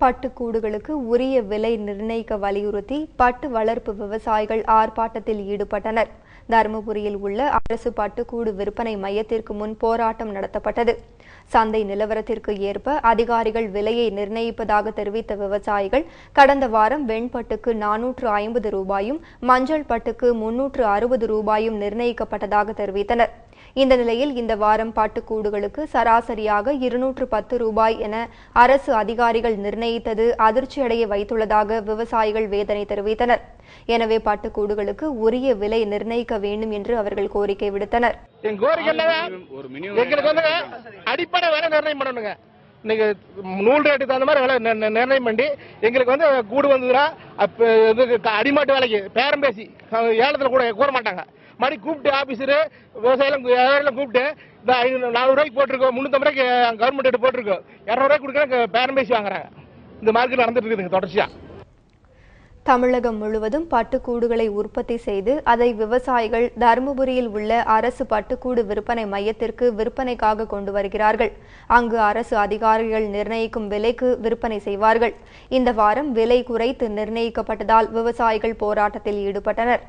பட்டுக்கூடுகளுக்கு உரிய விலை நிர்ணயிக்க வலியுறுத்தி பட்டு வளர்ப்பு விவசாயிகள் ஆர்ப்பாட்டத்தில் ஈடுபட்டனர். தருமபுரியில் உள்ள அரசு பட்டுக்கூடு விற்பனை மையத்திற்கு முன் போராட்டம் நடத்தப்பட்டது. சந்தை நிலவரத்திற்கு ஏற்ப அதிகாரிகள் விலையை நிர்ணயிப்பதாக தெரிவித்த விவசாயிகள் கடந்த வாரம் வெண்பட்டுக்கு நானூற்று ஐம்பது ரூபாயும் மஞ்சள் பட்டுக்கு முன்னூற்று அறுபது ரூபாயும் நிர்ணயிக்கப்பட்டதாக தெரிவித்தனர். இந்த நிலையில் இந்த வாரம் பட்டுக்கூடுகளுக்கு சராசரியாக இருநூற்று பத்து ரூபாய் என அரசு அதிகாரிகள் நிர்ணயித்தது அதிர்ச்சியடைய வைத்துள்ளதாக விவசாயிகள் வேதனை தெரிவித்தனர். எனவே பட்டுக்கூடுகளுக்கு உரிய விலை நிர்ணயிக்க வேண்டும் என்று அவர்கள் கோரிக்கை விடுத்தனர். எங்க கோரிக்கை என்னங்க? ஒரு மினிமம் எங்களுக்கு வந்து அடிப்படை விலை நிர்ணயம் பண்ணணுங்க. இன்னைக்கு நூல் ரேட்டுக்கு தகுந்த மாதிரி விலை நிர்ணயம் பண்ணி எங்களுக்கு வந்து கூடு வந்ததுன்னா அப்ப இது க- அடிமாட்டு வேலைக்கு பேரம் பேசி ஏலத்துல கூட கூற மாட்டாங்க. மறுபடி கூப்பிட்டு ஆபீசரு விவசாயம் கூப்பிட்டு இந்த நானூறு ரூபாய்க்கு போட்டிருக்கோம் முந்நூத்தம்பது ரூபாய்க்கு கவர்மெண்ட் ரேட் போட்டிருக்கோம். இரநூறுவாய்க்கு கொடுக்குறாங்க பேரம் பேசி வாங்குறாங்க. இந்த மார்க்கெட் நடந்துட்டு இருக்குதுங்க தொடர்ச்சியா. தமிழகம் முழுவதும் பட்டுக்கூடுகளை உற்பத்தி செய்து அதை விவசாயிகள் தருமபுரியில் உள்ள அரசு பட்டுக்கூடு விற்பனை மையத்திற்கு விற்பனைக்காக கொண்டு வருகிறார்கள். அங்கு அரசு அதிகாரிகள் நிர்ணயிக்கும் விலைக்கு விற்பனை செய்வார்கள். இந்த வாரம் விலை குறைத்து நிர்ணயிக்கப்பட்டதால் விவசாயிகள் போராட்டத்தில் ஈடுபட்டனர்.